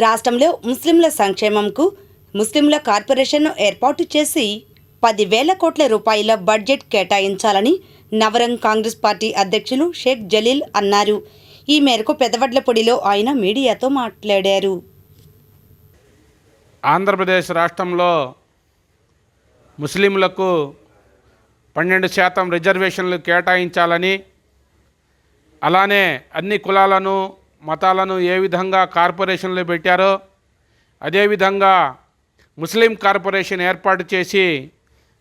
రాష్ట్రంలో ముస్లింల సంక్షేమంకు ముస్లింల కార్పొరేషన్ను ఏర్పాటు చేసి పదివేల కోట్ల రూపాయల బడ్జెట్ కేటాయించాలని నవరంగ్ కాంగ్రెస్ పార్టీ అధ్యక్షులు షేక్ జలీల్ అన్నారు. ఈ మేరకు పెదవడ్లపొడిలో ఆయన మీడియాతో మాట్లాడారు. ఆంధ్రప్రదేశ్ రాష్ట్రంలో ముస్లింలకు పన్నెండు శాతం రిజర్వేషన్లు కేటాయించాలని అలానే అన్ని కులాలను మతాలను ఏ విధంగా కార్పొరేషన్లో పెట్టారో అదేవిధంగా ముస్లిం కార్పొరేషన్ ఏర్పాటు చేసి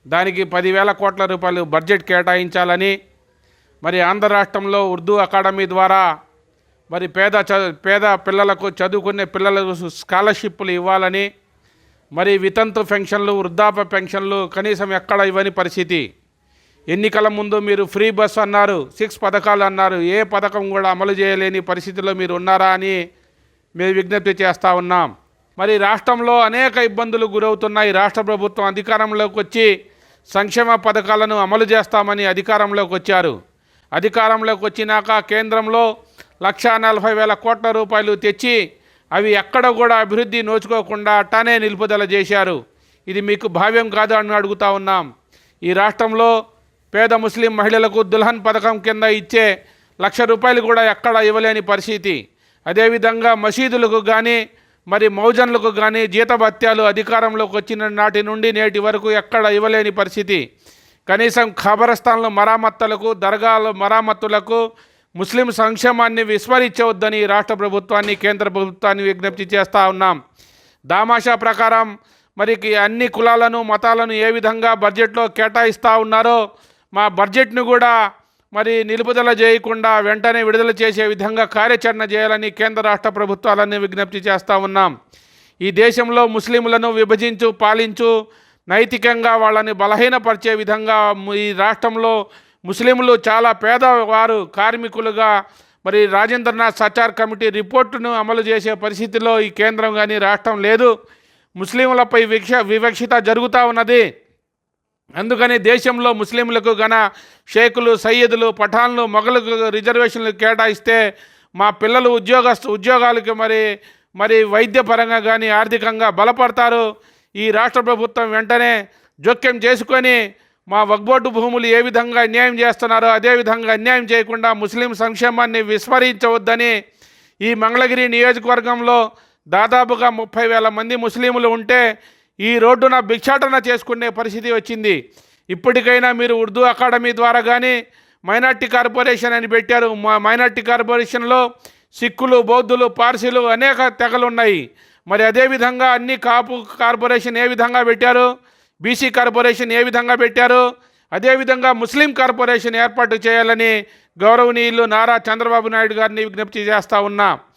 దానికి పదివేల కోట్ల రూపాయలు బడ్జెట్ కేటాయించాలని మరి ఆంధ్ర రాష్ట్రంలో ఉర్దూ అకాడమీ ద్వారా మరి పేద చ పేద పిల్లలకు చదువుకునే పిల్లలకు స్కాలర్షిప్లు ఇవ్వాలని మరి వితంతు పెన్షన్లు వృద్ధాప్య పెన్షన్లు కనీసం ఎక్కడ ఇవ్వని పరిస్థితి. ఎన్నికల ముందు మీరు ఫ్రీ బస్ అన్నారు సిక్స్ పథకాలు అన్నారు ఏ పథకం కూడా అమలు చేయలేని పరిస్థితిలో మీరు ఉన్నారా అని మేము విజ్ఞప్తి చేస్తూ ఉన్నాం. మరి రాష్ట్రంలో అనేక ఇబ్బందులు గురవుతున్నాయి. రాష్ట్ర ప్రభుత్వం అధికారంలోకి వచ్చి సంక్షేమ పథకాలను అమలు చేస్తామని అధికారంలోకి వచ్చారు. అధికారంలోకి వచ్చినాక కేంద్రంలో లక్షా నలభై వేల కోట్ల రూపాయలు తెచ్చి అవి ఎక్కడ కూడా అభివృద్ధి నోచుకోకుండా అట్టానే నిలుపుదల చేశారు. ఇది మీకు భావ్యం కాదు అని అడుగుతా ఉన్నాం. ఈ రాష్ట్రంలో పేద ముస్లిం మహిళలకు దుల్హన్ పథకం కింద ఇచ్చే లక్ష రూపాయలు కూడా ఎక్కడ ఇవ్వలేని పరిస్థితి. అదేవిధంగా మసీదులకు కానీ మరి మౌజన్లకు కానీ జీతభత్యాలు అధికారంలోకి వచ్చిన నాటి నుండి నేటి వరకు ఎక్కడ ఇవ్వలేని పరిస్థితి. కనీసం ఖబరస్థాన్ల మరామత్తులకు దర్గాల మరామత్తులకు ముస్లిం సంక్షేమాన్ని విస్మరించవద్దని రాష్ట్ర ప్రభుత్వాన్ని కేంద్ర ప్రభుత్వాన్ని విజ్ఞప్తి చేస్తూ ఉన్నాం. దామాషా ప్రకారం మరి అన్ని కులాలను మతాలను ఏ విధంగా బడ్జెట్లో కేటాయిస్తూ ఉన్నారో మా బడ్జెట్ను కూడా మరి నిలుపుదల చేయకుండా వెంటనే విడుదల చేసే విధంగా కార్యాచరణ చేయాలని కేంద్ర రాష్ట్ర ప్రభుత్వాలని విజ్ఞప్తి చేస్తూ ఉన్నాం. ఈ దేశంలో ముస్లింలను విభజించు పాలించు నైతికంగా వాళ్ళని బలహీనపరిచే విధంగా ఈ రాష్ట్రంలో ముస్లింలు చాలా పేదవారు కార్మికులుగా మరి రాజేంద్రనాథ్ సచార్ కమిటీ రిపోర్టును అమలు చేసే పరిస్థితిలో ఈ కేంద్రం కానీ రాష్ట్రం లేదు. ముస్లింలపై విక్ష వివక్షిత జరుగుతూ ఉన్నది. అందుకని దేశంలో ముస్లింలకు గన షేకులు సయ్యదులు పఠాన్లు మొఘలకు రిజర్వేషన్లు కేటాయిస్తే మా పిల్లలు ఉద్యోగస్తు ఉద్యోగాలకి మరి మరి వైద్యపరంగా కానీ ఆర్థికంగా బలపడతారు. ఈ రాష్ట్ర ప్రభుత్వం వెంటనే జోక్యం చేసుకొని మా వగ్బోటు భూములు ఏ విధంగా అన్యాయం చేస్తున్నారో అదే విధంగా అన్యాయం చేయకుండా ముస్లిం సంక్షేమాన్ని విస్మరించవద్దని ఈ మంగళగిరి నియోజకవర్గంలో దాదాపుగా ముప్పై వేల మంది ముస్లింలు ఉంటే ఈ రోడ్డున భిక్షాటన చేసుకునే పరిస్థితి వచ్చింది. ఇప్పటికైనా మీరు ఉర్దూ అకాడమీ ద్వారా కానీ మైనార్టీ కార్పొరేషన్ అని పెట్టారు. మా మైనార్టీ కార్పొరేషన్లో సిక్కులు బౌద్ధులు పార్సీలు అనేక తెగలు ఉన్నాయి మరి అదేవిధంగా అన్ని కాపు కార్పొరేషన్ ఏ విధంగా పెట్టారు? బీసీ కార్పొరేషన్ ఏ విధంగా పెట్టారు? అదేవిధంగా ముస్లిం కార్పొరేషన్ ఏర్పాటు చేయాలని గౌరవనీయులు నారా చంద్రబాబు నాయుడు గారిని విజ్ఞప్తి చేస్తూ ఉన్నా.